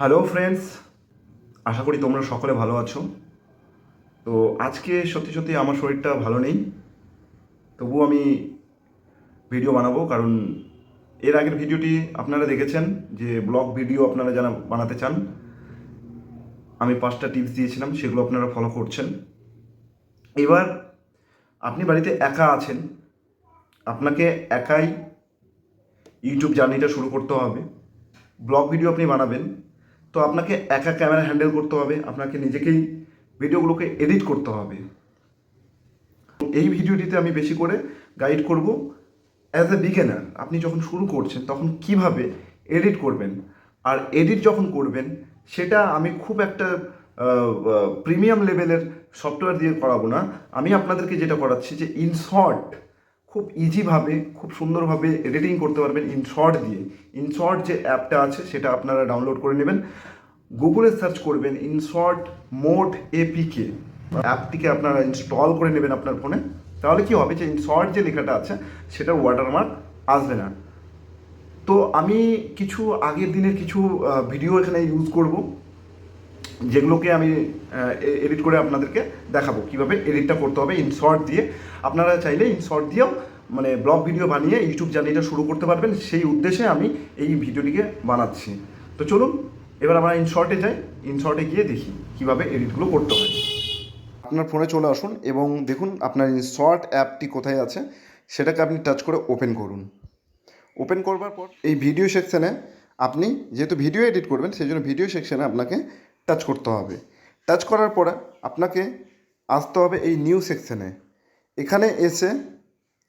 Hello friends আশা করি তোমরা সকলে ভালো আছো। তো আজকে সত্যি সত্যি আমার শরীরটা ভালো নেই। তবু আমি ভিডিও বানাবো, কারণ এর আগের ভিডিওটি আপনারা দেখেছেন, যে ব্লগ ভিডিও আপনারা যারা বানাতে চান, আমি পাঁচটা টিপস দিয়েছিলাম, সেগুলো আপনারা ফলো করছেন। এবার আপনি বাড়িতে একা আছেন, আপনাকে একাই ইউটিউব জার্নিটা শুরু করতে হবে। ব্লগ ভিডিও আপনি বানাবেন তো আপনাকে একা ক্যামেরা হ্যান্ডেল করতে হবে, আপনাকে নিজেকেই ভিডিওগুলোকে এডিট করতে হবে। এই ভিডিওটিতে আমি বেশি করে গাইড করব। অ্যাজ এ বিগেনার আপনি যখন শুরু করছেন, তখন কীভাবে এডিট করবেন? আর এডিট যখন করবেন, সেটা আমি খুব একটা প্রিমিয়াম লেভেলের সফটওয়্যার দিয়ে করাবো না। আমি আপনাদেরকে যেটা করাচ্ছি যে ইন শর্ট খুব ইজিভাবে খুব সুন্দরভাবে এডিটিং করতে পারবেন ইনশর্ট দিয়ে। ইনশর্ট যে অ্যাপটা আছে, সেটা আপনারা ডাউনলোড করে নেবেন। গুগলে সার্চ করবেন ইনশর্ট মোড এপিকে অ্যাপটিকে আপনারা ইনস্টল করে নেবেন আপনার ফোনে তাহলে কি হবে যে ইনশর্ট যে লেখাটা আছে, সেটার ওয়াটারমার্ক আসবে না। তো আমি কিছু আগের দিনের কিছু ভিডিও এখানে ইউজ করব। যেগুলোকে আমি এডিট করে আপনাদেরকে দেখাবো। কীভাবে এডিটটা করতে হবে ইনশর্ট দিয়ে। আপনারা চাইলে ইনশর্ট দিয়েও মানে ব্লগ ভিডিও বানিয়ে ইউটিউব জার্নিটা শুরু করতে পারবেন। সেই উদ্দেশ্যে আমি এই ভিডিওটিকে বানাচ্ছি। তো চলুন, এবার আমরা ইনশর্টে যাই। ইনশর্টে গিয়ে দেখি কীভাবে এডিটগুলো করতে হয়। আপনার ফোনে চলে আসুন এবং দেখুন আপনার ইনশর্ট অ্যাপটি কোথায় আছে। সেটাকে আপনি টাচ করে ওপেন করুন। ওপেন করবার পর এই ভিডিও সেকশানে আপনি যেহেতু ভিডিও এডিট করবেন, সেই জন্য ভিডিও সেকশানে আপনাকে টাচ করতে হবে। টাচ করার পরে আপনাকে আসতে হবে এই নিউ সেকশানে এখানে এসে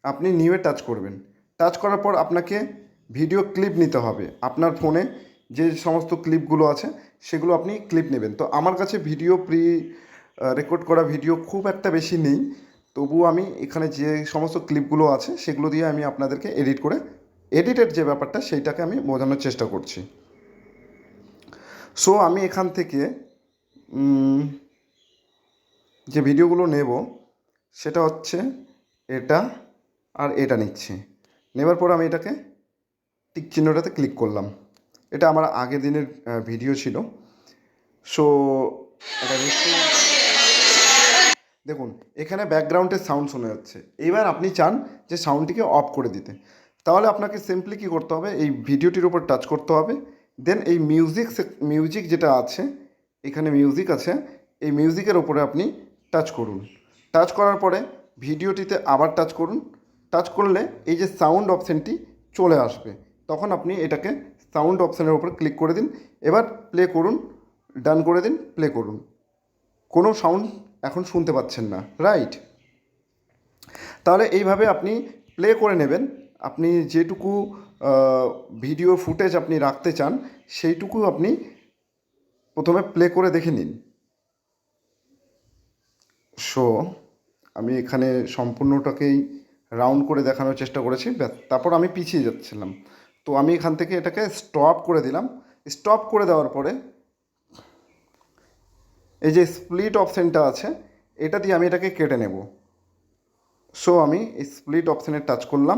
আপনি নিউয়ে টাচ করবেন। টাচ করার পর আপনাকে ভিডিও ক্লিপ নিতে হবে। আপনার ফোনে যে সমস্ত ক্লিপগুলো আছে, সেগুলো আপনি ক্লিপ নেবেন। তো আমার কাছে ভিডিও প্রি রেকর্ড করা ভিডিও খুব একটা বেশি নেই। তবুও আমি এখানে যে সমস্ত ক্লিপগুলো আছে, সেগুলো দিয়ে আমি আপনাদেরকে এডিট করে এডিটের যে ব্যাপারটা, সেইটাকে আমি বোঝানোর চেষ্টা করছি। সো আমি এখান থেকে যে ভিডিওগুলো নেব, সেটা হচ্ছে এটা আর এটা নিচ্ছি। নেবার পর আমি এটাকে টিক চিহ্নটাতে ক্লিক করলাম। এটা আমার আগের দিনের ভিডিও ছিল। সো এটা দেখুন, এখানে ব্যাকগ্রাউন্ডের সাউন্ড শোনা যাচ্ছে। এবার আপনি চান যে সাউন্ডটিকে অফ করে দিতে। তাহলে আপনাকে সিম্পলি কী করতে হবে? এই ভিডিওটির উপর টাচ করতে হবে। দেন এই মিউজিক মিউজিক যেটা আছে, এখানে মিউজিক আছে, এই মিউজিকের ওপরে আপনি টাচ করুন। টাচ করার পরে ভিডিওটিতে আবার টাচ করুন। টাচ করলে এই যে সাউন্ড অপশানটি চলে আসবে। তখন আপনি এটাকে সাউন্ড অপশানের ওপর ক্লিক করে দিন। এবার প্লে করুন ডান করে দিন প্লে করুন। কোনো সাউন্ড এখন শুনতে পাচ্ছেন না রাইট তাহলে এইভাবে আপনি প্লে করে নেবেন। আপনি যেটুকু ভিডিও ফুটেজ আপনি রাখতে চান, সেইটুকু আপনি প্রথমে প্লে করে দেখে নিন। সো আমি এখানে সম্পূর্ণটাকেই রাউন্ড করে দেখানোর চেষ্টা করেছি তারপর আমি পিছিয়ে যাচ্ছিলাম। তো আমি এখান থেকে এটাকে স্টপ করে দিলাম। স্টপ করে দেওয়ার পরে, এই যে স্প্লিট অপশানটা আছে, এটা দিয়ে আমি এটাকে কেটে নেব। সো আমি এই স্প্লিট অপশানে টাচ করলাম।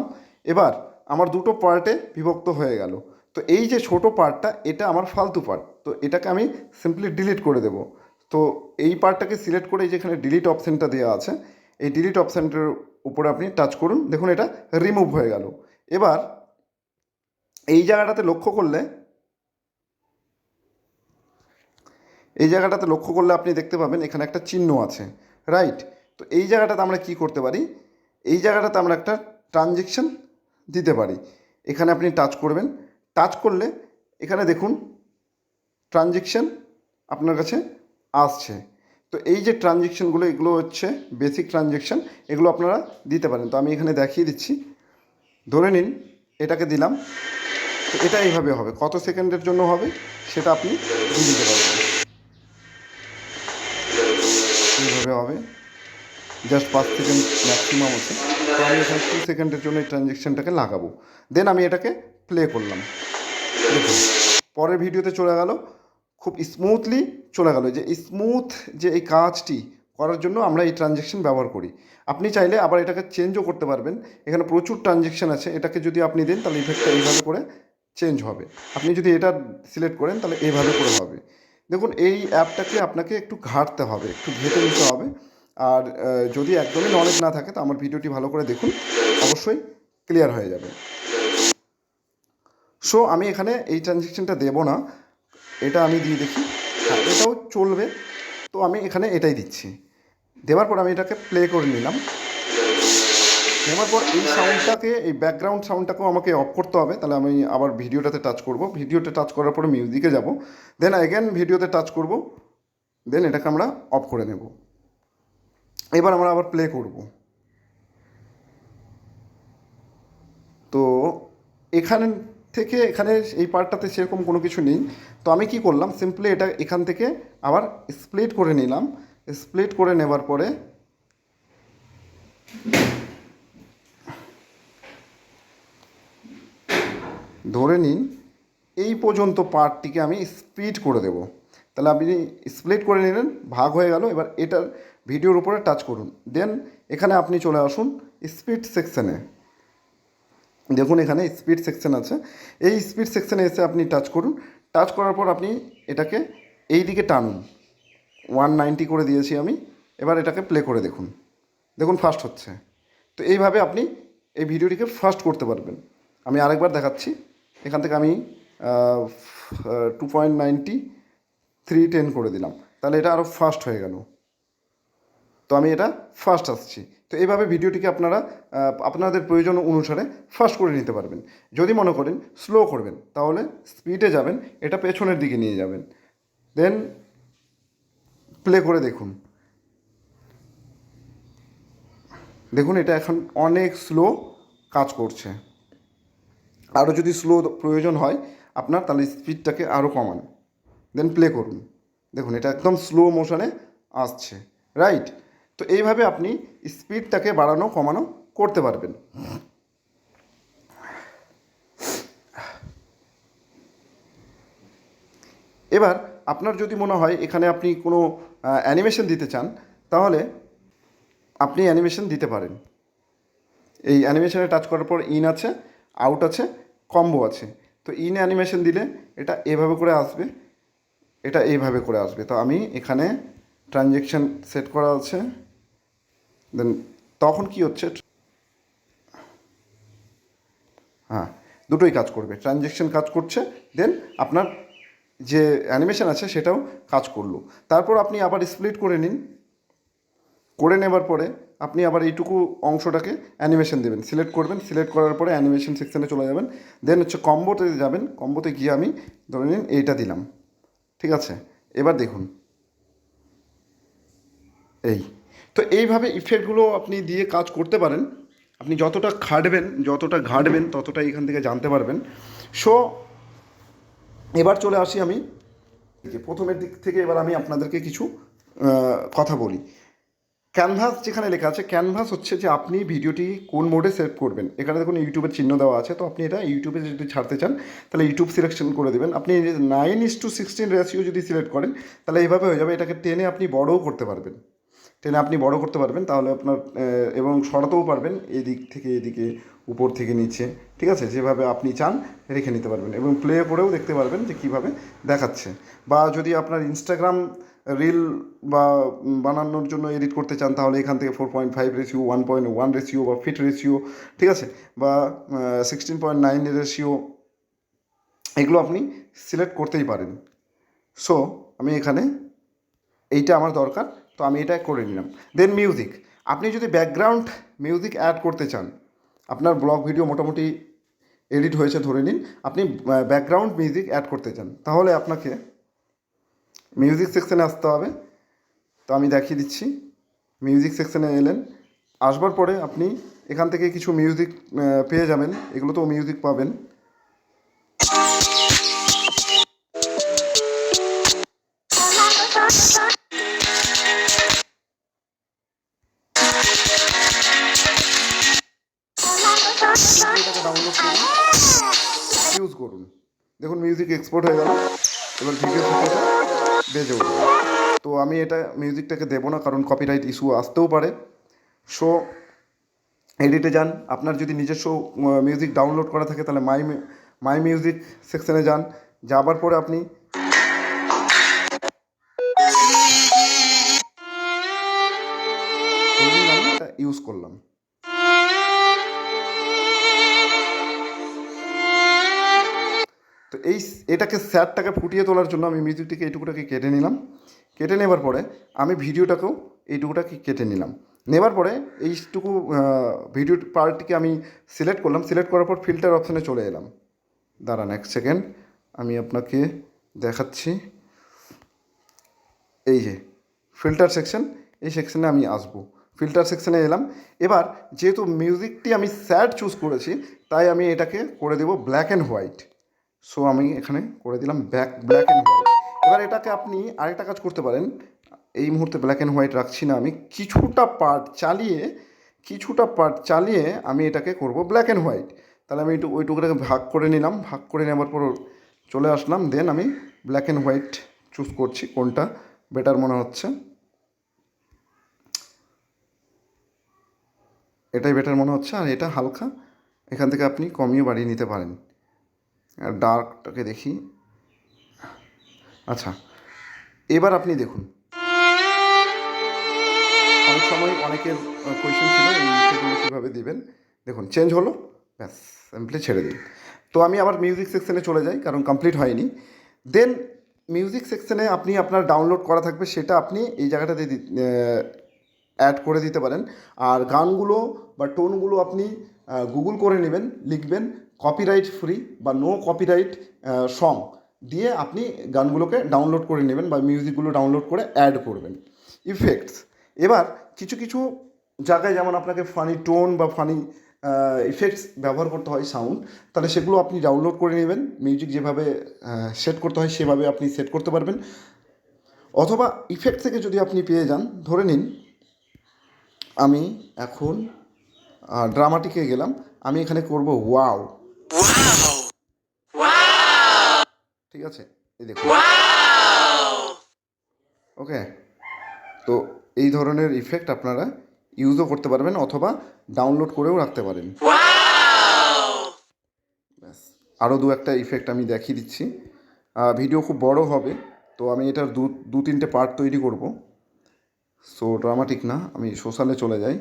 এবার আমার দুটো পার্টে বিভক্ত হয়ে গেল। তো এই যে ছোট পার্টটা, এটা আমার ফালতু পার্ট। তো এটাকে আমি সিম্পলি ডিলিট করে দেব। তো এই পার্টটাকে সিলেক্ট করে যেখানে ডিলিট অপশানটা দেওয়া আছে, এই ডিলিট অপশানটার উপরে আপনি টাচ করুন। দেখুন এটা রিমুভ হয়ে গেল। এবার এই জায়গাটাতে লক্ষ্য করলে, এই জায়গাটাতে লক্ষ্য করলে আপনি দেখতে পাবেন এখানে একটা চিহ্ন আছে। রাইট তো এই জায়গাটাতে আমরা কি করতে পারি? এই জায়গাটাতে আমরা একটা ট্রানজেকশন দিতে পারি। এখানে আপনি টাচ করবেন। টাচ করলে এখানে দেখুন ট্রানজেকশন আপনার কাছে আসছে। তো এই যে ট্রানজেকশনগুলো এগুলো হচ্ছে বেসিক ট্রানজেকশন এগুলো আপনারা দিতে পারেন। তো আমি এখানে দেখিয়ে দিচ্ছি। ধরে নিন, এটাকে দিলাম। তো এটা এইভাবে হবে। কত সেকেন্ডের জন্য হবে, সেটা আপনি দিয়ে দিতে পারবেন। এইভাবে হবে। জাস্ট পাঁচ সেকেন্ড ম্যাক্সিমাম আছে। তো আমি এখানে টু সেকেন্ডের জন্য এই ট্রানজেকশনটাকে লাগাবো। দেন আমি এটাকে প্লে করলাম। দেখুন, পরের ভিডিওতে চলে গেল। খুব স্মুথলি চলে গেল। যে স্মুথ যে এই কাজটি করার জন্য আমরা এই ট্রানজেকশন ব্যবহার করি। আপনি চাইলে আবার এটাকে চেঞ্জও করতে পারবেন। এখানে প্রচুর ট্রানজেকশন আছে। এটাকে যদি আপনি দেন, তাহলে ইফেক্টটা এইভাবে করে চেঞ্জ হবে। আপনি যদি এটা সিলেক্ট করেন, তাহলে এইভাবে করে হবে। দেখুন, এই অ্যাপটাকে আপনাকে একটু ঘাঁটতে হবে, একটু ঘেঁটে নিতে হবে। আর যদি একদমই নলেজ না থাকে, তো আমার ভিডিওটি ভালো করে দেখুন। অবশ্যই ক্লিয়ার হয়ে যাবে। সো আমি এখানে এই ট্রানজ্যাকশনটা দেবো না। এটা আমি দিয়ে দেখি। হ্যাঁ এটাও চলবে। তো আমি এখানে এটাই দিচ্ছি। দেওয়ার পর আমি এটাকে প্লে করে নিলাম। নেওয়ার পর এই সাউন্ডটাকে এই ব্যাকগ্রাউন্ড সাউন্ডটাকেও আমাকে অফ করতে হবে। তাহলে আমি আবার ভিডিওটাতে টাচ করব। ভিডিওতে টাচ করার পরে মিউজিকে যাব। দেন অ্যাগেন ভিডিওতে টাচ করব। দেন এটাকে আমরা অফ করে নেব। এবার আমরা আবার প্লে করব। তো এখানে থেকে এখানে এই পার্টটাতে সেরকম কোনো কিছু নেই। তো আমি কি করলাম? সিম্পলি এটা এখান থেকে আবার স্প্লিট করে নিলাম। স্প্লিট করে নেবার পরে ধরে নিন, এই পর্যন্ত পার্টটিকে আমি স্পিড করে দেব। তাহলে আপনি স্প্লিট করে নিলেন ভাগ হয়ে গেল, এবার এটার ভিডিওর উপরে টাচ করুন। দেন এখানে আপনি চলে আসুন স্পিড সেকশানে দেখুন এখানে স্পিড সেকশন আছে। এই স্পিড সেকশানে এসে আপনি টাচ করুন। টাচ করার পর আপনি এটাকে এই দিকে টানুন। ওয়ান নাইনটি করে দিয়েছি আমি। এবার এটাকে প্লে করে দেখুন। দেখুন ফাস্ট হচ্ছে। তো এইভাবে আপনি এই ভিডিওটিকে ফাস্ট করতে পারবেন। আমি আরেকবার দেখাচ্ছি। এখান থেকে আমি two point ninety three ten করে দিলাম। তাহলে এটা আরও ফাস্ট হয়ে গেল। তো আমি এটা ফার্স্ট আসছি। তো এইভাবে ভিডিওটিকে আপনারা আপনাদের প্রয়োজন অনুসারে ফাস্ট করে নিতে পারবেন। যদি মনে করেন স্লো করবেন, তাহলে স্পিডে যাবেন, এটা পেছনের দিকে নিয়ে যাবেন। দেন প্লে করে দেখুন। দেখুন, এটা এখন অনেক স্লো কাজ করছে। আরও যদি স্লো প্রয়োজন হয় আপনার, তাহলে স্পিডটাকে আরও কমান। দেন প্লে করুন। দেখুন, এটা একদম স্লো মোশনে আসছে। রাইট তো এইভাবে আপনি স্পিডটাকে বাড়ানো, কমানো করতে পারবেন। এবার আপনার যদি মনে হয় এখানে আপনি কোনো অ্যানিমেশন দিতে চান, তাহলে আপনি অ্যানিমেশন দিতে পারেন। এই অ্যানিমেশনে টাচ করার পর ইন আছে আউট আছে কম্বো আছে। তো ইন অ্যানিমেশন দিলে এটা এভাবে করে আসবে। এটা এইভাবে করে আসবে। তো আমি এখানে ট্রানজেকশন সেট করা আছে। দেন তখন কি হচ্ছে? হ্যাঁ দুটোই কাজ করবে। ট্রানজেকশন কাজ করছে দেন আপনার যে অ্যানিমেশন আছে সেটাও কাজ করল। তারপর আপনি আবার স্প্লিট করে নিন। করে নেবার পরে আপনি আবার এইটুকু অংশটাকে অ্যানিমেশন দেবেন। সিলেক্ট করবেন সিলেক্ট করার পরে অ্যানিমেশন সেকশানে চলে যাবেন। দেন হচ্ছে কম্বোতে যাবেন। কম্বোতে গিয়ে আমি ধরে নিন এইটা দিলাম। ঠিক আছে? এবার দেখুন। এই। তো এইভাবে ইফেক্টগুলো আপনি দিয়ে কাজ করতে পারেন। আপনি যতটা খাটবেন, যতটা ঘাটবেন ততটা এখান থেকে জানতে পারবেন। সো এবার চলে আসি আমি। প্রথমের দিক থেকে এবার আমি আপনাদেরকে কিছু কথা বলি। ক্যানভাস যেখানে লেখা আছে ক্যানভাস হচ্ছে যে আপনি ভিডিওটি কোন মোডে সেভ করবেন। এখানে দেখুন ইউটিউবের চিহ্ন দেওয়া আছে, তো আপনি এটা ইউটিউবে যদি ছাড়তে চান, তাহলে ইউটিউব সিলেকশন করে দেবেন। আপনি nine is to sixteen ratio যদি সিলেক্ট করেন, তাহলে এইভাবে হয়ে যাবে, এটাকে টেনে আপনি বড়ও করতে পারবেন। টেনে আপনি বড় করতে পারবেন, তাহলে আপনার এবং সরাতেও পারবেন, এদিক থেকে এদিকে, উপর থেকে নিচে, ঠিক আছে? যেভাবে আপনি চান, রেখে নিতে পারবেন। এবং প্লে করেও দেখতে পারবেন যে কীভাবে দেখাচ্ছে। বা যদি আপনার ইনস্টাগ্রাম রিল বা বানানোর জন্য এডিট করতে চান, তাহলে এখান থেকে four point five ratio one point one ratio বা ফিট রেশিও ঠিক আছে? বা সিক্সটিন পয়েন্ট নাইন রেশিও এগুলো আপনি সিলেক্ট করতেই পারেন। সো আমি এখানে এইটা আমার দরকার, তো আমি এটা করে নিলাম। দেন মিউজিক আপনি যদি ব্যাকগ্রাউন্ড মিউজিক অ্যাড করতে চান, আপনার ব্লগ ভিডিও মোটামুটি এডিট হয়েছে ধরে নিন, আপনি ব্যাকগ্রাউন্ড মিউজিক অ্যাড করতে চান, তাহলে আপনাকে মিউজিক সেকশনে আসতে হবে। তো আমি দেখিয়ে দিচ্ছি। মিউজিক সেকশনে এলেন। আসবার পরে আপনি এখান থেকে কিছু মিউজিক পেয়ে যাবেন। এগুলো তো মিউজিক পাবেন। ইউজ করুন। দেখুন মিউজিক এক্সপোর্ট হয়ে গেল। এবার ভিডিও বেজে উঠবে। তো আমি এটা মিউজিকটাকে দেবো না, কারণ কপিরাইট ইস্যু আসতেও পারে। সো এডিটে যান। আপনার যদি নিজস্ব মিউজিক ডাউনলোড করা থাকে, তাহলে মাই মাই মিউজিক সেকশনে যান। যাবার পরে আপনি ইউজ করলাম। তো এই এটাকে স্যারটাকে ফুটিয়ে তোলার জন্য আমি মিউজিকটিকে এইটুকুটাকে কেটে নিলাম। কেটে নেবার পরে আমি ভিডিওটাকেও এইটুকুটাকে কেটে নিলাম। নেবার পরে এইটুকু ভিডিও পার্টটিকে আমি সিলেক্ট করলাম। সিলেক্ট করার পর ফিল্টার অপশানে চলে এলাম। দাঁড়ান এক সেকেন্ড, আমি আপনাকে দেখাচ্ছি। এই যে, ফিল্টার সেকশন, এই সেকশনে আমি আসব। ফিল্টার সেকশনে এলাম। এবার যেহেতু মিউজিকটি আমি স্যাড চুজ করেছি, তাই আমি এটাকে করে দেব ব্ল্যাক অ্যান্ড হোয়াইট। সো আমি এখানে করে দিলাম ব্যাক ব্ল্যাক অ্যান্ড হোয়াইট এবার এটাকে আপনি আরেকটা কাজ করতে পারেন। এই মুহূর্তে ব্ল্যাক অ্যান্ড হোয়াইট রাখছি না আমি। কিছুটা পার্ট চালিয়ে, কিছুটা পার্ট চালিয়ে আমি এটাকে করব ব্ল্যাক অ্যান্ড হোয়াইট তাহলে আমি একটু ওইটুকুটাকে ভাগ করে নিলাম। ভাগ করে নেওয়ার পর চলে আসলাম। দেন আমি ব্ল্যাক অ্যান্ড হোয়াইট চুজ করছি কোনটা বেটার মনে হচ্ছে। এটাই বেটার মনে হচ্ছে। আর এটা হালকা। এখান থেকে আপনি কমিয়ে বাড়িয়ে নিতে পারেন। ডার্কটাকে দেখি। আচ্ছা এবার আপনি দেখুন। অনেক সময় অনেকের কোয়েশ্চেন ছিল সেগুলো কীভাবে দিবেন? দেখুন চেঞ্জ হলো, ব্যাস সিম্পলি ছেড়ে দিন। তো আমি আবার মিউজিক সেকশনে চলে যাই, কারণ কমপ্লিট হয়নি। দেন মিউজিক সেকশনে আপনি আপনার ডাউনলোড করা থাকবে, সেটা আপনি এই জায়গাটাতে অ্যাড করে দিতে পারেন। আর গানগুলো বা টোনগুলো আপনি গুগল করে নেবেন, লিখবেন কপিরাইট ফ্রি বা নো কপিরাইট সং দিয়ে আপনি গানগুলোকে ডাউনলোড করে নেবেন বা মিউজিকগুলো ডাউনলোড করে অ্যাড করবেন। ইফেক্টস এবার কিছু কিছু জায়গায় যেমন আপনাকে ফানি টোন বা ফানি ইফেক্টস ব্যবহার করতে হয় সাউন্ড তাহলে সেগুলো আপনি ডাউনলোড করে নেবেন। মিউজিক যেভাবে সেট করতে হয় সেভাবে আপনি সেট করতে পারবেন। অথবা ইফেক্ট থেকে যদি আপনি পেয়ে যান, ধরে নিন, আমি এখন ড্রামাটিকে গেলাম, আমি এখানে করব ওয়াও ঠিক আছে? এই দেখুন ওকে তো এই ধরনের ইফেক্ট আপনারা ইউজও করতে পারবেন অথবা ডাউনলোড করেও রাখতে পারেন। ব্যাস আরও দু একটা ইফেক্ট আমি দেখিয়ে দিচ্ছি। ভিডিও খুব বড় হবে তো আমি এটার দু দু তিনটে পার্ট তৈরি করব। সো ড্রামাটিক না আমি সোশ্যালে চলে যাই।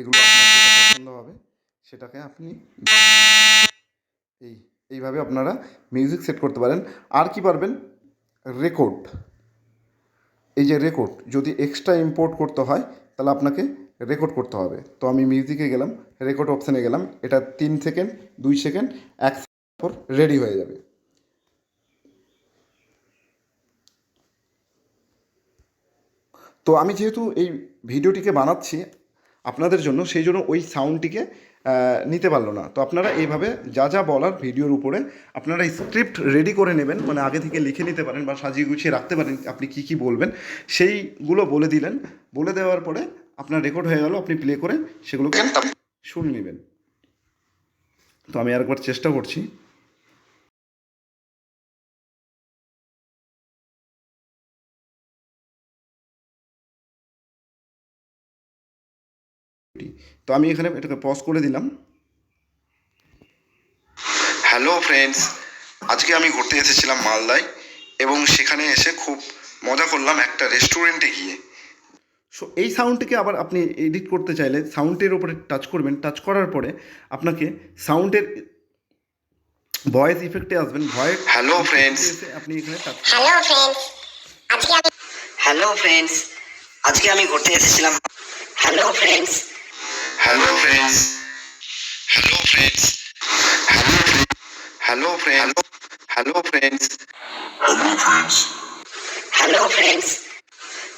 এগুলো আপনার যেটা পছন্দ হবে, সেটাকে আপনি এই, এইভাবে আপনারা মিউজিক সেট করতে পারেন। আর কি পারবেন? রেকর্ড এই যে রেকর্ড যদি এক্সট্রা ইম্পোর্ট করতে হয়, তাহলে আপনাকে রেকর্ড করতে হবে। তো আমি মিউজিকে গেলাম রেকর্ড অপশানে গেলাম, এটা তিন সেকেন্ড দুই সেকেন্ড এক সেকেন্ড রেডি হয়ে যাবে। তো আমি যেহেতু এই ভিডিওটিকে বানাচ্ছি আপনাদের জন্য সেই জন্য ওই সাউন্ডটিকে নিতে পারল না। তো আপনারা এইভাবে যা যা বলার ভিডিওর উপরে আপনারা স্ক্রিপ্ট রেডি করে নেবেন মানে আগে থেকে লিখে নিতে পারেন বা সাজিয়ে গুছিয়ে রাখতে পারেন আপনি কি কি বলবেন। সেইগুলো বলে দিলেন। বলে দেওয়ার পরে আপনার রেকর্ড হয়ে গেল আপনি প্লে করে সেগুলোকে শুনে নেবেন। তো আমি আরেকবার চেষ্টা করছি। তো আমি এখানে এটাকে পজ করে দিলাম। হ্যালো ফ্রেন্ডস আজকে আমি ঘুরতে এসেছিলাম মালদায় এবং সেখানে এসে খুব মজা করলাম একটা রেস্টুরেন্টে গিয়ে। সো এই সাউন্ডটিকে আবার আপনি এডিট করতে চাইলে সাউন্ডের উপরে টাচ করবেন। টাচ করার পরে আপনাকে সাউন্ডের ভয়েস ইফেক্টে আসবেন। ভয়েস হ্যালো ফ্রেন্ডস আপনি এখানে টাচ হ্যালো ফ্রেন্ডস আজকে আমি হ্যালো ফ্রেন্ডস আজকে আমি ঘুরতে এসেছিলাম hello friends hello friends hello friends hello friend hello friends hello friends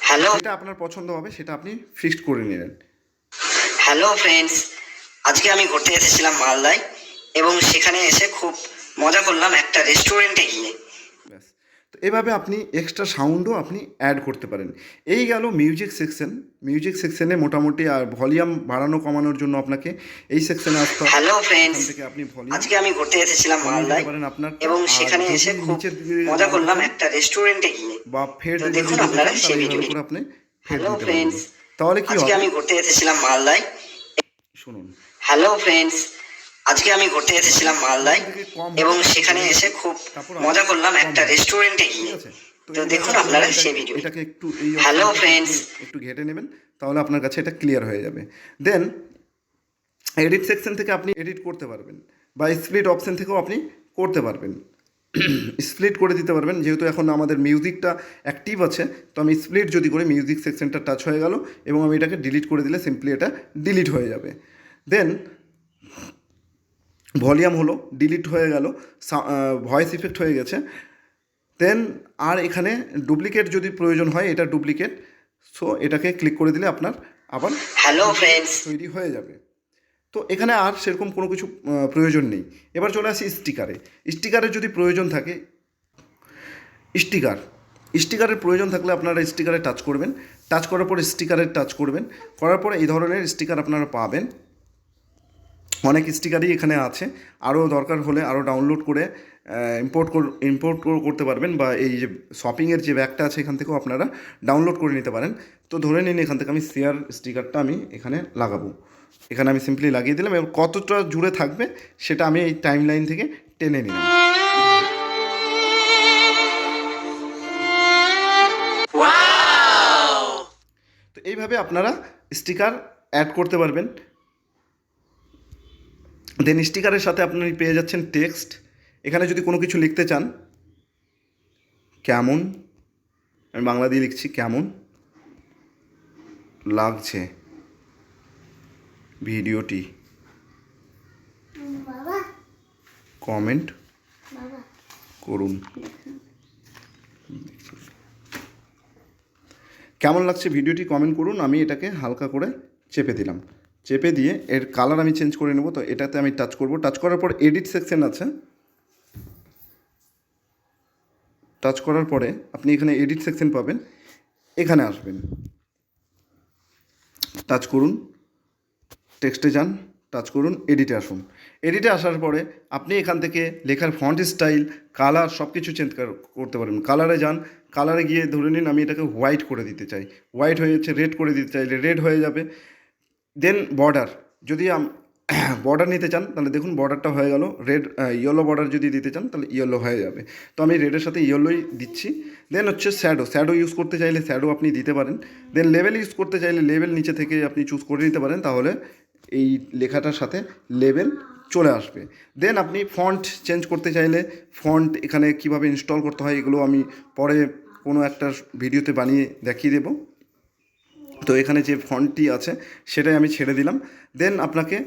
hello যেটা আপনার পছন্দ হবে সেটা আপনি ফিক্সড করে নিলেন। হ্যালো ফ্রেন্ডস আজকে আমি ঘুরতে এসেছিলাম মালদায় এবং সেখানে এসে খুব মজা করলাম একটা রেস্টুরেন্টে গিয়ে। এভাবে আপনি এক্সট্রা সাউন্ডও আপনি অ্যাড করতে পারেন। এই গেল মিউজিক সেকশন মিউজিক সেকশনে মোটামুটি আর ভলিউম বাড়ানো কমানোর জন্য আপনাকে এই সেকশনে আসতে হবে। হ্যালো ফ্রেন্ডস থেকে আপনি ভলিউম আজকে আমি ঘুরতে এসেছিলাম মালদায় পারেন আপনার। এবং সেখানে এসে খুব মজা করলাম একটা রেস্টুরেন্টে গিয়ে। বা ফের দেখুন আপনারা সেই ভিডিওটি। আপনি হ্যালো দিতে তাহলে কি আজকে আমি ঘুরতে এসেছিলাম মালদায় শুনুন। হ্যালো ফ্রেন্ডস আজকে আমি ঘুরতে এসেছিলাম মালদায় এবং সেখানে এসে খুব মজা করলাম একটা রেস্টুরেন্টে গিয়ে। তো দেখুন আপনারা সেই ভিডিও এটাকে একটু এই হ্যালো। একটু- একটু ঘেটে নেবেন তাহলে আপনার কাছে এটা ক্লিয়ার হয়ে যাবে। দেন এডিট সেকশন থেকে আপনি এডিট করতে পারবেন বা স্প্লিট অপশন থেকেও আপনি করতে পারবেন। স্প্লিট করে দিতে পারবেন যেহেতু এখন আমাদের মিউজিকটা অ্যাক্টিভ আছে তো আমি স্প্লিট যদি করে মিউজিক সেকশনটা টাচ হয়ে গেল এবং আমি এটাকে ডিলিট করে দিলে সিম্পলি এটা ডিলিট হয়ে যাবে। দেন ভলিউম হলো ডিলিট হয়ে গেল ভয়েস ইফেক্ট হয়ে গেছে। দেন আর এখানে ডুপ্লিকেট যদি প্রয়োজন হয় এটা ডুপ্লিকেট। সো এটাকে ক্লিক করে দিলে আপনার আবার হ্যালো ফ্রেন্ডস তৈরি হয়ে যাবে। তো এখানে আর সেরকম কোনো কিছু প্রয়োজন নেই। এবার চলে আসি স্টিকারে। স্টিকারের যদি প্রয়োজন থাকে স্টিকার। স্টিকারের প্রয়োজন থাকলে আপনারা স্টিকারে টাচ করবেন। টাচ করার পর স্টিকারে টাচ করবেন। করার পরে এই ধরনের স্টিকার আপনারা পাবেন। অনেক স্টিকারই এখানে আছে। আরও দরকার হলে আরও ডাউনলোড করে ইম্পোর্ট ইম্পোর্ট করতে পারবেন বা এই যে শপিংয়ের যে ব্যাগটা আছে এখান থেকেও আপনারা ডাউনলোড করে নিতে পারেন। তো ধরে নিন এখান থেকে আমি শেয়ার স্টিকারটা আমি এখানে লাগাবো। এখানে আমি সিম্পলি লাগিয়ে দিলাম এবং কতটা জুড়ে থাকবে সেটা আমি এই টাইম লাইন থেকে টেনে নিলাম। তো এইভাবে আপনারা স্টিকার অ্যাড করতে পারবেন। দেন স্টিকারের সাথে আপনি পেয়ে যাচ্ছেন টেক্সট এখানে যদি কোনো কিছু লিখতে চান কেমন? আমি বাংলা দিয়ে লিখছি কেমন? লাগছে ভিডিওটি। কমেন্ট করুন। কেমন লাগছে ভিডিওটি কমেন্ট করুন আমি এটাকে হালকা করে চেপে দিলাম। চেপে দিয়ে এর কালার আমি চেঞ্জ করে নেব, তো এটাতে আমি টাচ করব। টাচ করার পর এডিট সেকশন আছে। টাচ করার পরে আপনি এখানে এডিট সেকশন পাবেন। এখানে আসবেন। টাচ করুন। টেক্সটে যান। টাচ করুন। এডিটে আসুন। এডিটে আসার পরে আপনি এখান থেকে লেখার ফন্ট স্টাইল কালার সব কিছু চেঞ্জ করতে পারবেন। কালারে যান। কালারে গিয়ে ধরে নিন, আমি এটাকে হোয়াইট করে দিতে চাই। হোয়াইট হয়ে যাচ্ছে রেড করে দিতে চাইলে রেড হয়ে যাবে। দেন বর্ডার যদি বর্ডার নিতে চান, তাহলে দেখুন বর্ডারটা হয়ে গেল রেড ইয়েলো বর্ডার যদি দিতে চান, তাহলে ইয়েলো হয়ে যাবে। তো আমি রেডের সাথে ইয়েলোই দিচ্ছি। দেন হচ্ছে শ্যাডো শ্যাডো ইউজ করতে চাইলে শ্যাডো আপনি দিতে পারেন। দেন লেভেল ইউজ করতে চাইলে লেভেল নিচে থেকে আপনি চুজ করে নিতে পারেন, তাহলে এই লেখাটার সাথে লেভেল চলে আসবে। দেন আপনি ফন্ট চেঞ্জ করতে চাইলে ফন্ট এখানে কীভাবে ইনস্টল করতে হয়, এগুলো আমি পরে কোনো একটা ভিডিওতে বানিয়ে দেখিয়ে দেবো। তো এখানে যে ফন্টটি আছে, সেটাই আমি ছেড়ে দিলাম। দেন আপনাকে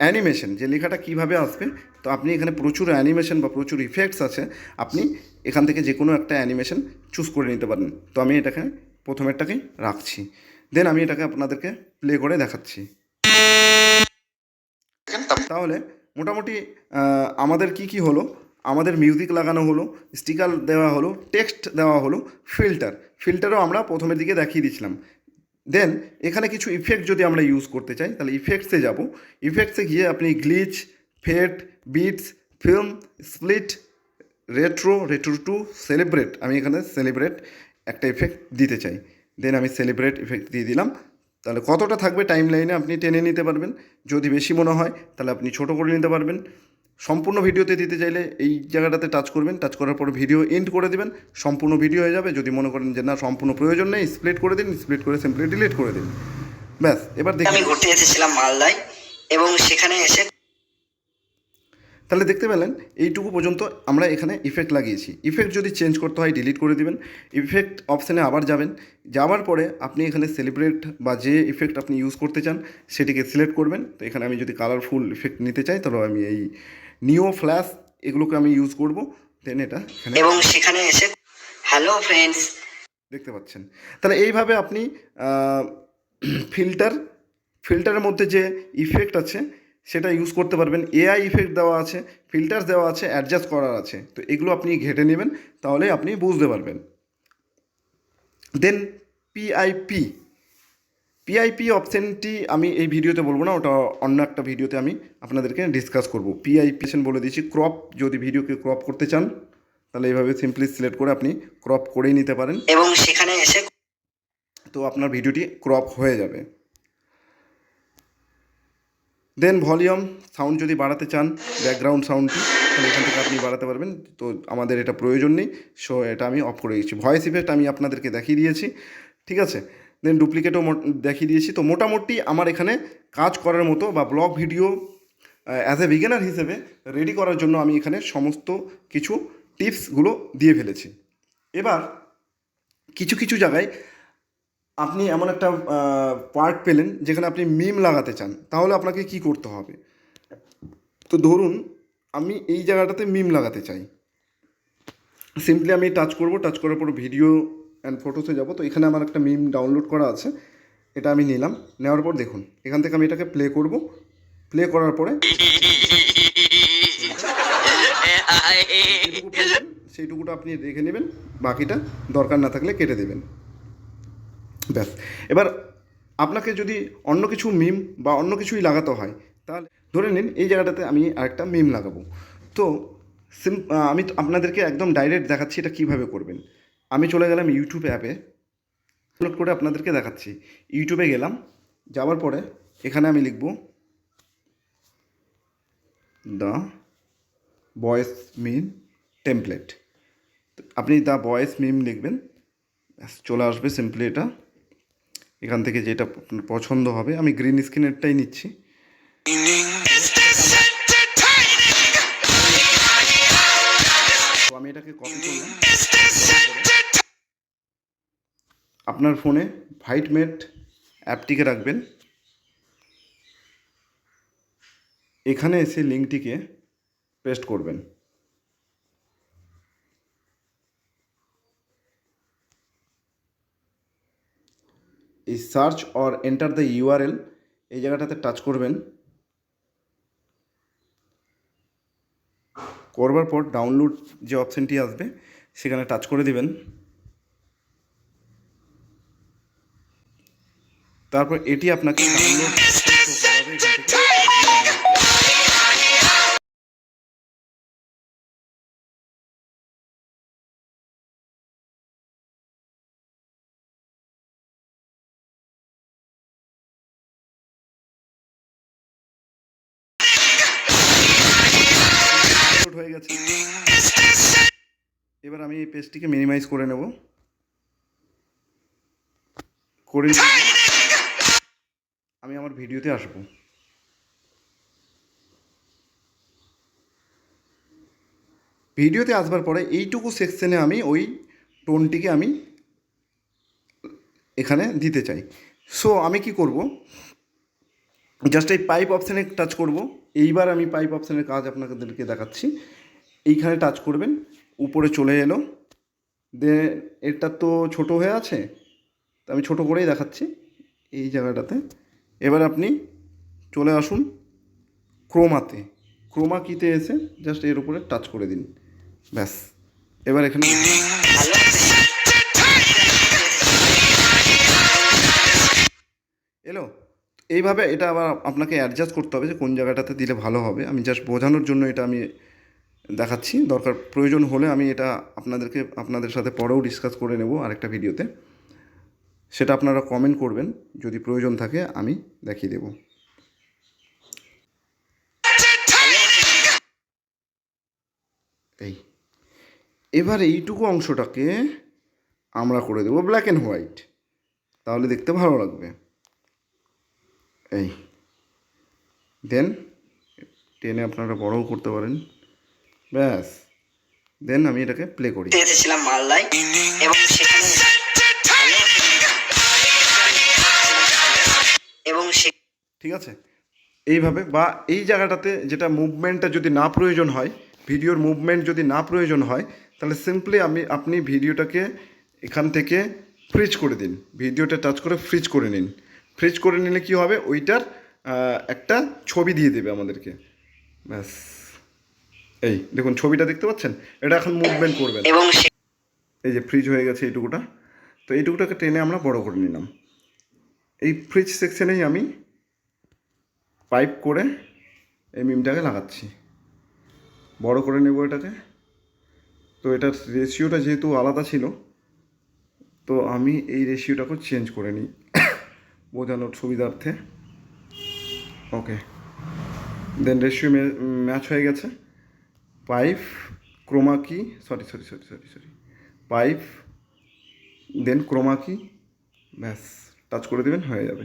অ্যানিমেশন যে লেখাটা কীভাবে আসবে, তো আপনি এখানে প্রচুর অ্যানিমেশন বা প্রচুর ইফেক্টস আছে, আপনি এখান থেকে যে কোনো একটা অ্যানিমেশন চুজ করে নিতে পারেন। তো আমি এটাকে প্রথমেরটাকেই রাখছি। দেন আমি এটাকে আপনাদেরকে প্লে করে দেখাচ্ছি। তাহলে মোটামুটি আমাদের কি কি হলো? আমাদের মিউজিক লাগানো হলো স্টিকার দেওয়া হলো টেক্সট দেওয়া হলো ফিল্টার ফিল্টারও আমরা প্রথমের দিকে দেখিয়ে দিয়েছিলাম। দেন এখানে কিছু ইফেক্ট যদি আমরা ইউজ করতে চাই, তাহলে ইফেক্টসে যাব। ইফেক্টসে গিয়ে আপনি glitch fade beats film split retro retro to celebrate আমি এখানে সেলিব্রেট একটা ইফেক্ট দিতে চাই। দেন আমি সেলিব্রেট ইফেক্ট দিয়ে দিলাম। তাহলে কতটা থাকবে টাইম লাইনে আপনি টেনে নিতে পারবেন। যদি বেশি মনে হয়, তাহলে আপনি ছোট করে নিতে পারবেন। সম্পূর্ণ ভিডিওতে দিতে চাইলে এই জায়গাটাতে টাচ করবেন টাচ করার পর ভিডিও এন্ড করে দেবেন সম্পূর্ণ ভিডিও হয়ে যাবে। যদি মনে করেন যে না সম্পূর্ণ প্রয়োজন নেই স্প্লিট করে দিন স্প্লিট করে সিম্পলি ডিলিট করে দিন। ব্যাস এবার দেখি। আমি ঘুরতে এসেছিলাম মালদায় এবং সেখানে এসে তাহলে দেখতে পেলেন এইটুকু পর্যন্ত আমরা এখানে ইফেক্ট লাগিয়েছি। ইফেক্ট যদি চেঞ্জ করতে হয় ডিলিট করে দিবেন। ইফেক্ট অপশানে আবার যাবেন। যাওয়ার পরে আপনি এখানে সেলিব্রেট বা যে ইফেক্ট আপনি ইউজ করতে চান সেটিকে সিলেক্ট করবেন। তো এখানে আমি যদি কালারফুল ইফেক্ট নিতে চাই তাহলে আমি এই নিও ফ্ল্যাশ এগুলোকে আমি ইউজ করব। দেন এটা এখানে এবং সেখানে এসে হ্যালো ফ্রেন্ডস দেখতে পাচ্ছেন। তাহলে এইভাবে আপনি ফিল্টার ফিল্টারের মধ্যে যে ইফেক্ট আছে সেটা ইউজ করতে পারবেন। এআই ইফেক্ট দেওয়া আছে ফিল্টার্স দেওয়া আছে অ্যাডজাস্ট করার আছে। তো এগুলো আপনি ঘেটে নেবেন তাহলে আপনি বুঝতে পারবেন। দেন পিআইপি পিআইপি অপশানটি আমি এই ভিডিওতে বলব না ওটা অন্য একটা ভিডিওতে আমি আপনাদেরকে ডিসকাস করব। পিআইপি বলে দিয়েছি ক্রপ যদি ভিডিওকে ক্রপ করতে চান তাহলে এইভাবে সিম্পলি সিলেক্ট করে আপনি ক্রপ করেই নিতে পারেন। এবং সেখানে এসে তো আপনার ভিডিওটি ক্রপ হয়ে যাবে। দেন ভলিউম সাউন্ড যদি বাড়াতে চান ব্যাকগ্রাউন্ড সাউন্ডটি তাহলে এখান থেকে আপনি বাড়াতে পারবেন। তো আমাদের এটা প্রয়োজন নেই সো এটা আমি অফ করে দিয়েছি। ভয়েস ইফেক্ট আমি আপনাদেরকে দেখিয়ে দিয়েছি ঠিক আছে? দেন ডুপ্লিকেটও দেখিয়ে দিয়েছি। তো মোটামুটি আমার এখানে কাজ করার মতো বা blog video as a beginner হিসেবে রেডি করার জন্য আমি এখানে সমস্ত কিছু টিপসগুলো দিয়ে ফেলেছি। এবার কিছু কিছু জায়গায় আপনি এমন একটা পার্ট পেলেন যেখানে আপনি মিম লাগাতে চান। তাহলে আপনাকে কি করতে হবে? তো ধরুন আমি এই জায়গাটাতে মিম লাগাতে চাই। সিম্পলি আমি টাচ করব টাচ করার পর ভিডিও অ্যান্ড ফটোসে যাব। তো এখানে আমার একটা মিম ডাউনলোড করা আছে। এটা আমি নিলাম। নেওয়ার পর দেখুন, এখান থেকে আমি এটাকে প্লে করব। প্লে করার পরে সেইটুকুটা আপনি রেখে নেবেন। বাকিটা দরকার না থাকলে কেটে দেবেন। ব্যাস। এবার আপনাকে যদি অন্য কিছু মিম বা অন্য কিছুই লাগাতে হয়, তাহলে ধরে নিন এই জায়গাটাতে আমি আরেকটা মিম লাগাবো। তো সিম আমি আপনাদেরকে একদম ডাইরেক্ট দেখাচ্ছি এটা কীভাবে করবেন। আমি চলে গেলাম ইউটিউব অ্যাপে ডাউনলোড করে আপনাদেরকে দেখাচ্ছি। ইউটিউবে গেলাম যাওয়ার পরে এখানে আমি লিখব দ্য ভয়েস মিম টেমপ্লেট আপনি দ্য বয়েস মিম লিখবেন চলে আসবে সিম্পলি এটা। এখান থেকে যেটা আপনার পছন্দ হবে আমি গ্রিন স্ক্রিনেরটাই নিচ্ছি। তো আমি এটাকে কপি করলাম। আপনার ফোনে ভাইটমেট অ্যাপটিকে রাখবেন। এখানে এসে লিঙ্কটিকে পেস্ট করবেন। এই search or enter the URL এই জায়গাটাতে টাচ করবেন। করবার পর ডাউনলোড যে অপশানটি আসবে, সেখানে টাচ করে দিবেন। তারপর এটি আপনাকে এবার আমি এই পেজটিকে মিনিমাইজ করে নেব। করে আমি আমার ভিডিওতে আসব। ভিডিওতে আসবার পরে এইটুকু সেকশনে আমি ওই টোনটিকে আমি এখানে দিতে চাই। সো আমি কি করব? জাস্ট এই পাইপ অপশানে টাচ করব। এইবার আমি পাইপ অপশানের কাজ আপনাদেরকে দেখাচ্ছি। এইখানে টাচ করবেন, উপরে চলে এলো। দে এটা তো ছোট হয়ে আছে। তো আমি ছোট করেই দেখাচ্ছি এই জায়গাটাতে। এবার আপনি চলে আসুন ক্রোমাতে। ক্রোমা কিতে এসে জাস্ট এর উপরে টাচ করে দিন। ব্যাস। এবার এখানে এলো। এইভাবে এটা আবার আপনাকে অ্যাডজাস্ট করতে হবে যে কোন জায়গাটাতে দিলে ভালো হবে। আমি জাস্ট বোঝানোর জন্য এটা আমি দেখাচ্ছি। দরকার প্রয়োজন হলে আমি এটা আপনাদেরকে, আপনাদের সাথে পরেও ডিসকাস করে নেব আরেকটা ভিডিওতে সেটা আপনারা কমেন্ট করবেন, যদি প্রয়োজন থাকে আমি দেখিয়ে দেব। এই, এবার এইটুকু অংশটাকে আমরা করে দেবো ব্ল্যাক অ্যান্ড হোয়াইট তাহলে দেখতে ভালো লাগবে। এই দেন টেনে আপনারা বড়ও করতে পারেন। ব্যাস দেন আমি এটাকে প্লে করি। মালদায় এবং সেখানে ঠিক আছে? এইভাবে বা এই জায়গাটাতে যেটা মুভমেন্টটা যদি না প্রয়োজন হয় ভিডিওর মুভমেন্ট যদি না প্রয়োজন হয় তাহলে সিম্পলি আমি আপনি ভিডিওটাকে এখান থেকে ফ্রিজ করে দিন। ভিডিওটা টাচ করে ফ্রিজ করে নিন। ফ্রিজ করে নিলে কি হবে? ওইটার একটা ছবি দিয়ে দেবে আমাদেরকে। ব্যাস। এই দেখুন ছবিটা দেখতে পাচ্ছেন? এটা এখন মুভমেন্ট সে এই যে ফ্রিজ হয়ে গেছে এইটুকুটা। তো এইটুকুটাকে টেনে আমরা বড় করে নিলাম। এই ফ্রিজ সেকশনেই আমি পাইপ করে এই মিমটাকে লাগাচ্ছি। বড় করে নেব এটাকে। তো এটার রেশিওটা যেহেতু আলাদা ছিল, তো আমি এই রেশিওটাকে চেঞ্জ করে নিই বোঝানোর সুবিধার্থে। ওকে দেন রেশিও ম্যাচ হয়ে গেছে। Pipe chroma key sorry sorry sorry sorry sorry pipe then chroma key ব্যাস টাচ করে দেবেন, হয়ে যাবে।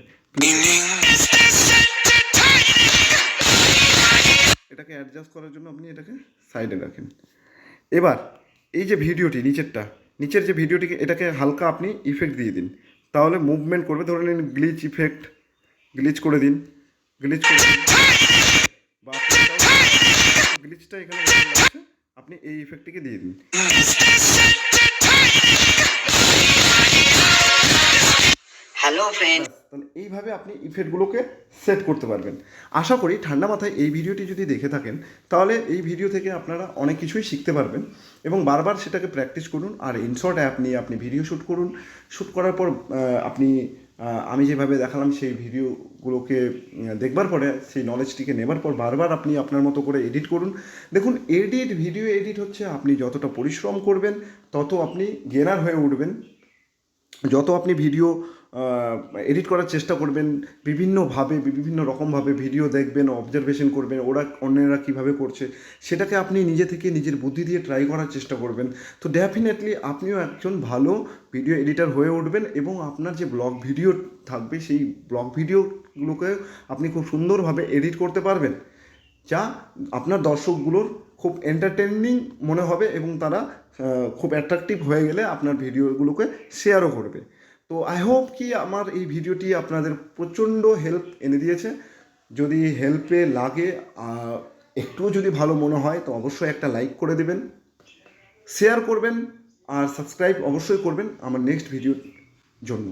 অ্যাডজাস্ট করার জন্য আপনি এটাকে সাইডে রাখেন। এবার এই যে ভিডিওটি নিচেরটা, নিচের যে ভিডিওটিকে এটাকে হালকা আপনি ইফেক্ট দিয়ে দিন। তাহলে মুভমেন্ট করবে, ধরে নিন গ্লিচ ইফেক্ট গ্লিচ করে দিন। গ্লিচ করে দিন। গ্লিচটা এখানে আপনি এই ইফেক্টটিকে দিয়ে দিন। হ্যালো ফ্রেন্ডস তাহলে এইভাবে আপনি ইফেক্টগুলোকে সেট করতে পারবেন। আশা করি ঠান্ডা মাথায় এই ভিডিওটি যদি দেখে থাকেন, তাহলে এই ভিডিও থেকে আপনারা অনেক কিছুই শিখতে পারবেন এবং বারবার সেটাকে প্র্যাকটিস করুন আর ইনশর্ট অ্যাপ নিয়ে আপনি ভিডিও শ্যুট করুন। শ্যুট করার পর আপনি আমি যেভাবে দেখালাম সেই ভিডিওগুলোকে দেখবার পরে, সেই নলেজটিকে নেবার পর বারবার আপনি আপনার মতো করে এডিট করুন। দেখুন এডিট ভিডিও এডিট হচ্ছে আপনি যতটা পরিশ্রম করবেন, তত আপনি গেনার হয়ে উঠবেন। যত আপনি ভিডিও এডিট করার চেষ্টা করবেন, বিভিন্নভাবে, বিভিন্ন রকমভাবে ভিডিও দেখবেন অবজারভেশন করবেন, ওরা, অন্যেরা কীভাবে করছে, সেটাকে আপনি নিজে থেকে নিজের বুদ্ধি দিয়ে ট্রাই করার চেষ্টা করবেন। তো ডেফিনেটলি আপনিও একজন ভালো ভিডিও এডিটার হয়ে উঠবেন এবং আপনার যে ব্লগ ভিডিও থাকবে, সেই ব্লগ ভিডিওগুলোকে আপনি খুব সুন্দরভাবে এডিট করতে পারবেন। যা আপনার দর্শকগুলোর খুব এন্টারটেনিং মনে হবে এবং তারা খুব অ্যাট্রাকটিভ হয়ে গেলে আপনার ভিডিওগুলোকে শেয়ারও করবে। তো আই হোপ কি আমার এই ভিডিওটি আপনাদের প্রচণ্ড হেল্প এনে দিয়েছে। যদি হেল্পে লাগে একটুও যদি ভালো মনে হয়, তো অবশ্যই একটা লাইক করে দেবেন শেয়ার করবেন, আর সাবস্ক্রাইব অবশ্যই করবেন আমার নেক্সট ভিডিওর জন্য।